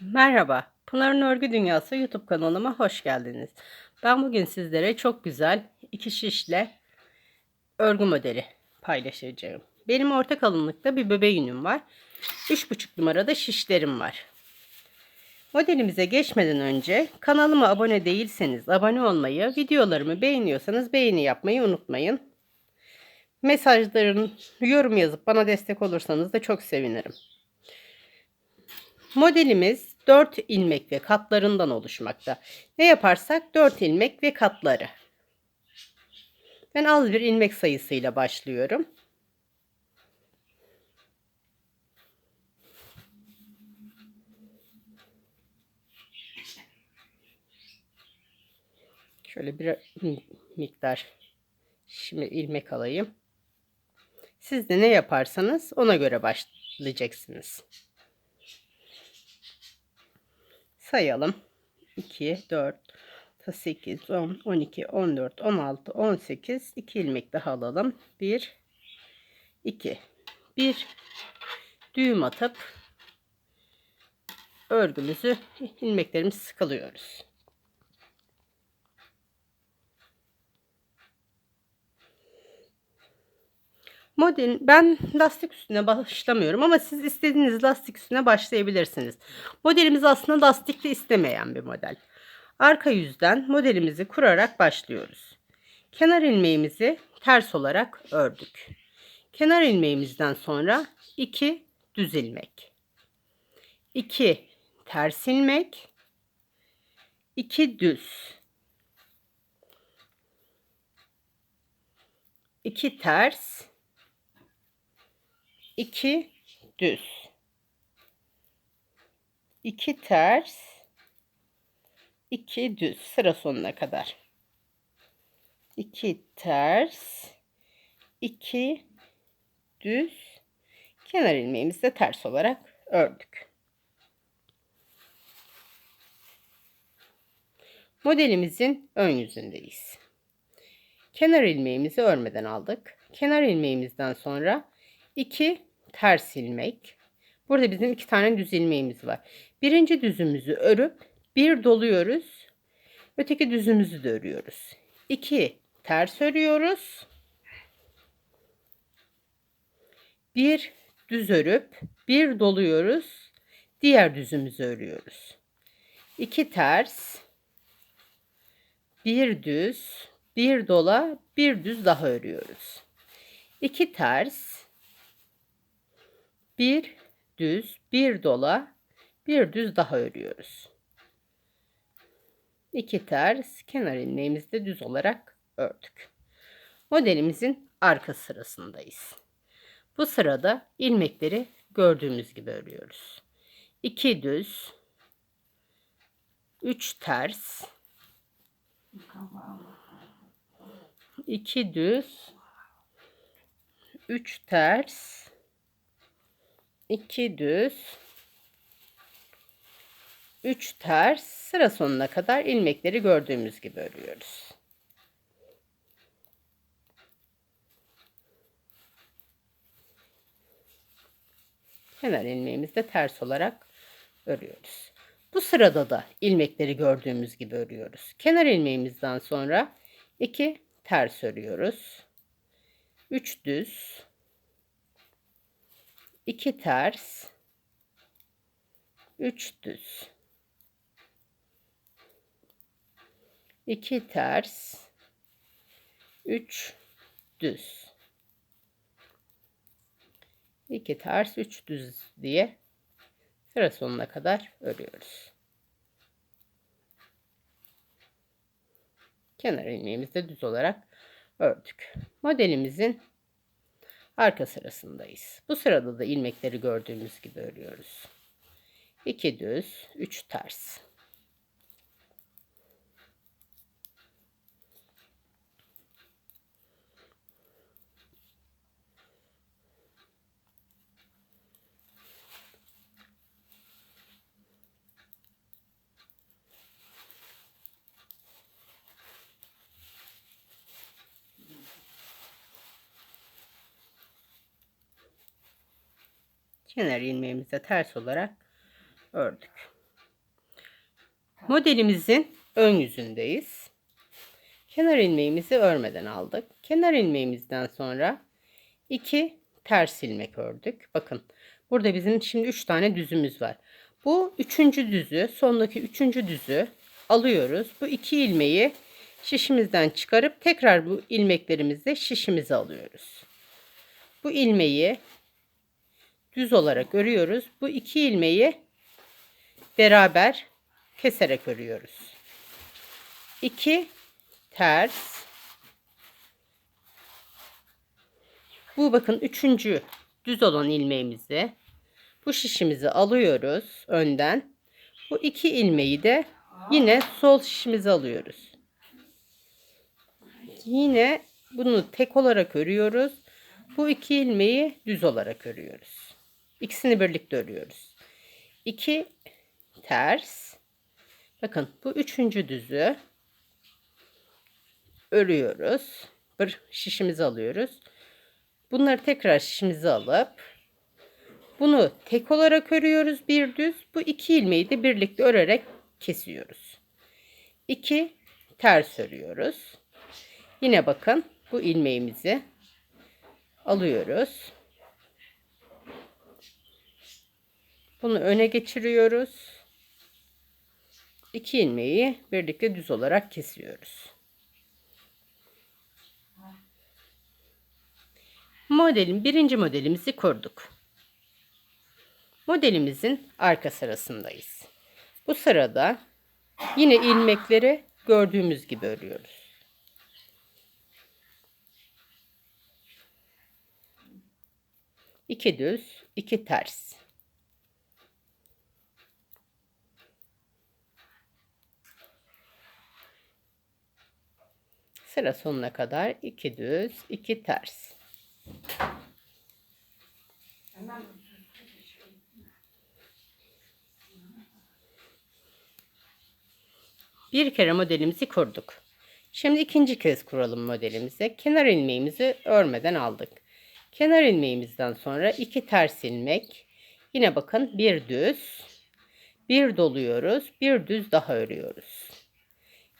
Merhaba, Pınar'ın Örgü Dünyası YouTube kanalıma hoş geldiniz. Ben bugün sizlere çok güzel iki şişle örgü modeli paylaşacağım. Benim orta kalınlıkta bir bebe yünüm var. 3,5 numarada şişlerim var. Modelimize geçmeden önce kanalıma abone değilseniz abone olmayı, videolarımı beğeniyorsanız beğeni yapmayı unutmayın. Mesajların yorum yazıp bana destek olursanız da çok sevinirim. Modelimiz 4 ilmek ve katlarından oluşmakta. Ne yaparsak 4 ilmek ve katları. Ben az bir ilmek sayısıyla başlıyorum. Şöyle bir miktar şimdi ilmek alayım. Siz de ne yaparsanız ona göre başlayacaksınız. Sayalım. 2, 4, 8, 10, 12, 14, 16, 18. 2 ilmek daha alalım. 1, 2. 1 düğüm atıp örgümüzü ilmeklerimizi sıkılıyoruz. Model ben lastik üstüne başlamıyorum ama siz istediğiniz lastik üstüne başlayabilirsiniz. Modelimiz aslında lastikli istemeyen bir model. Arka yüzden modelimizi kurarak başlıyoruz. Kenar ilmeğimizi ters olarak ördük. Kenar ilmeğimizden sonra 2 düz ilmek. 2 ters ilmek. 2 düz. 2 ters 2 düz 2 ters 2 düz sıra sonuna kadar 2 ters 2 düz kenar ilmeğimizi de ters olarak ördük. Modelimizin ön yüzündeyiz. Kenar ilmeğimizi örmeden aldık. Kenar ilmeğimizden sonra 2 ters ilmek. Burada bizim iki tane düz ilmeğimiz var. Birinci düzümüzü örüp bir doluyoruz. Öteki düzümüzü de örüyoruz. 2 ters örüyoruz. Bir düz örüp bir doluyoruz. Diğer düzümüzü örüyoruz. 2 ters bir düz bir dola bir düz daha örüyoruz. 2 ters bir düz, bir dola, bir düz daha örüyoruz. İki ters kenar ilmeğimizi de düz olarak ördük. Modelimizin arka sırasındayız. Bu sırada ilmekleri gördüğümüz gibi örüyoruz. 2 düz, 3 ters, 2 düz, 3 ters, 2 düz 3 ters sıra sonuna kadar ilmekleri gördüğümüz gibi örüyoruz. Kenar ilmeğimizi de ters olarak örüyoruz. Bu sırada da ilmekleri gördüğümüz gibi örüyoruz. Kenar ilmeğimizden sonra 2 ters örüyoruz. 3 düz 2 ters 3 düz 2 ters 3 düz 2 ters 3 düz diye sıra sonuna kadar örüyoruz. Kenar ilmeğimizi de düz olarak ördük. Modelimizin arka sırasındayız. Bu sırada da ilmekleri gördüğümüz gibi örüyoruz. 2 düz, 3 ters. Kenar ilmeğimize ters olarak ördük. Modelimizin ön yüzündeyiz. Kenar ilmeğimizi örmeden aldık. Kenar ilmeğimizden sonra iki ters ilmek ördük. Bakın burada bizim şimdi 3 tane düzümüz var. Bu üçüncü düzü, sondaki üçüncü düzü alıyoruz. Bu iki ilmeği şişimizden çıkarıp tekrar bu ilmeklerimizle şişimize alıyoruz. Bu ilmeği düz olarak örüyoruz. Bu iki ilmeği beraber keserek örüyoruz. 2 ters. Bu bakın üçüncü düz olan ilmeğimizi bu şişimizi alıyoruz önden. Bu iki ilmeği de yine sol şişimize alıyoruz. Yine bunu tek olarak örüyoruz. Bu iki ilmeği düz olarak örüyoruz. İkisini birlikte örüyoruz. 2 ters. Bakın bu üçüncü düzü örüyoruz. Bir şişimizi alıyoruz. Bunları tekrar şişimize alıp bunu tek olarak örüyoruz bir düz. Bu iki ilmeği de birlikte örerek kesiyoruz. 2 ters örüyoruz. Yine bakın bu ilmeğimizi alıyoruz. Bunu öne geçiriyoruz. İki ilmeği birlikte düz olarak kesiyoruz. Modelin birinci modelimizi kurduk. Modelimizin arka sırasındayız. Bu sırada yine ilmekleri gördüğümüz gibi örüyoruz. İki düz, iki ters. Sıra sonuna kadar iki düz, iki ters. Bir kere modelimizi kurduk. Şimdi ikinci kez kuralım modelimizi. Kenar ilmeğimizi örmeden aldık. Kenar ilmeğimizden sonra iki ters ilmek. Yine bakın bir düz, bir doluyoruz, bir düz daha örüyoruz.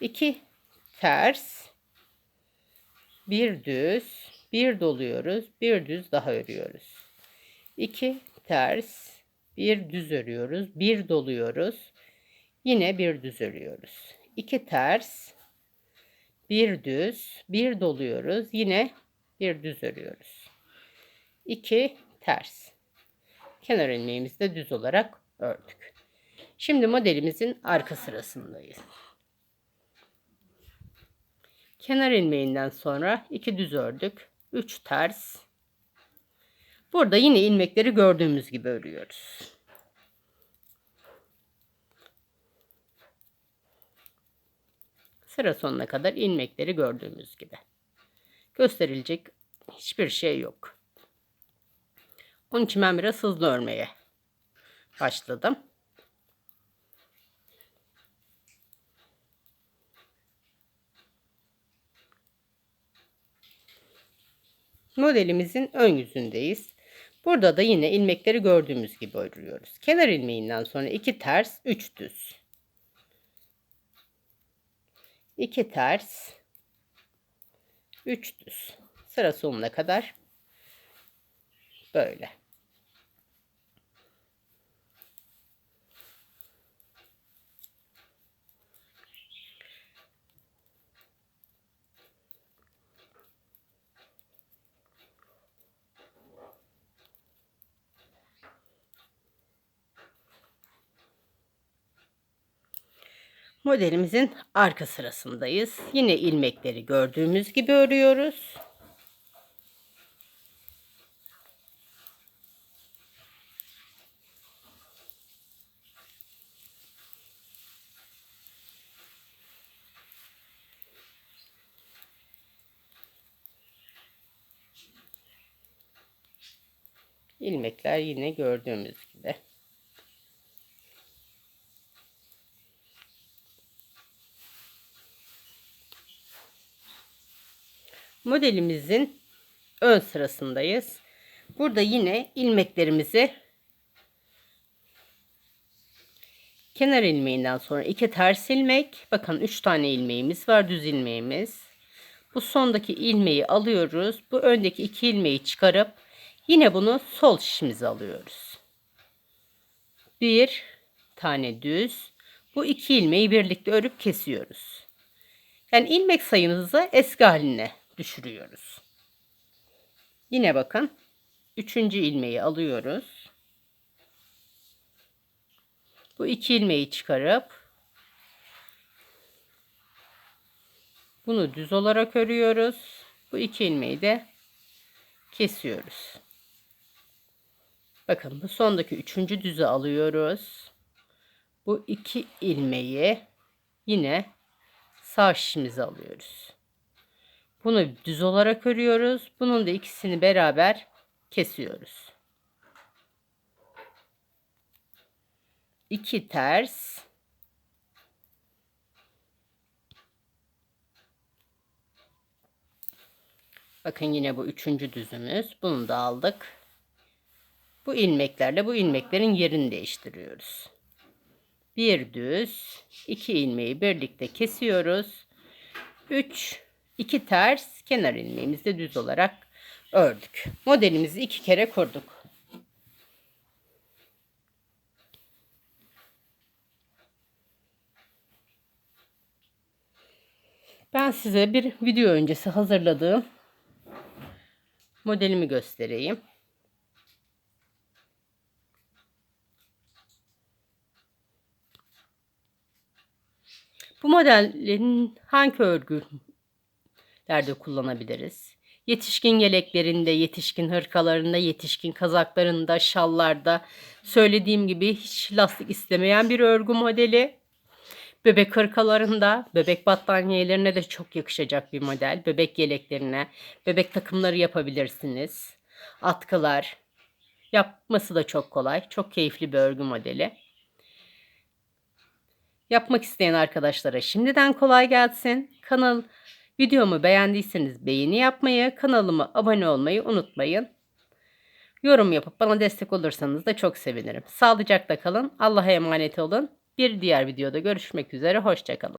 İki ters, bir düz, bir doluyoruz, bir düz daha örüyoruz. İki ters, bir düz örüyoruz, bir doluyoruz, yine bir düz örüyoruz. İki ters, bir düz, bir doluyoruz, yine bir düz örüyoruz. İki ters. Kenar ilmeğimizi de düz olarak ördük. Şimdi modelimizin arka sırasındayız. Kenar ilmeğinden sonra iki düz ördük. 3 ters. Burada yine ilmekleri gördüğümüz gibi örüyoruz. Sıra sonuna kadar ilmekleri gördüğümüz gibi. Gösterilecek hiçbir şey yok. Onun için ben biraz hızlı örmeye başladım. Modelimizin ön yüzündeyiz. Burada da yine ilmekleri gördüğümüz gibi örüyoruz. Kenar ilmeğinden sonra iki ters, üç düz. 2 ters, 3 düz. Sıra sonuna kadar böyle. Modelimizin arka sırasındayız. Yine ilmekleri gördüğümüz gibi örüyoruz. İlmekler yine gördüğümüz gibi. Modelimizin ön sırasındayız. Burada yine ilmeklerimizi Kenar ilmeğinden sonra iki ters ilmek. Bakın 3 tane ilmeğimiz var. Düz ilmeğimiz. Bu sondaki ilmeği alıyoruz. Bu öndeki iki ilmeği çıkarıp yine bunu sol şişimize alıyoruz. Bir tane düz. Bu iki ilmeği birlikte örüp kesiyoruz. Yani ilmek sayımızı eski haline düşürüyoruz. Yine bakın. Üçüncü ilmeği alıyoruz. Bu iki ilmeği çıkarıp bunu düz olarak örüyoruz. Bu iki ilmeği de kesiyoruz. Bakın bu sondaki üçüncü düzü alıyoruz. Bu iki ilmeği yine sağ şişimize alıyoruz. Bunu düz olarak örüyoruz. Bunun da ikisini beraber kesiyoruz. İki ters. Bakın yine bu üçüncü düzümüz. Bunu da aldık. Bu ilmeklerle bu ilmeklerin yerini değiştiriyoruz. Bir düz, iki ilmeği birlikte kesiyoruz. Üç, iki ters, kenar ilmeğimizi düz olarak ördük. Modelimizi iki kere kurduk. Ben size bir video öncesi hazırladığım modelimi göstereyim. Bu modellerin hangi örgülerde kullanabiliriz? Yetişkin yeleklerinde, yetişkin hırkalarında, yetişkin kazaklarında, şallarda söylediğim gibi hiç lastik istemeyen bir örgü modeli. Bebek hırkalarında, bebek battaniyelerine de çok yakışacak bir model. Bebek yeleklerine, bebek takımları yapabilirsiniz. Atkılar. Yapması da çok kolay. Çok keyifli bir örgü modeli. Yapmak isteyen arkadaşlara şimdiden kolay gelsin. Kanal videomu beğendiyseniz beğeni yapmayı, kanalıma abone olmayı unutmayın. Yorum yapıp bana destek olursanız da çok sevinirim. Sağlıcakla kalın. Allah'a emanet olun. Bir diğer videoda görüşmek üzere. Hoşçakalın.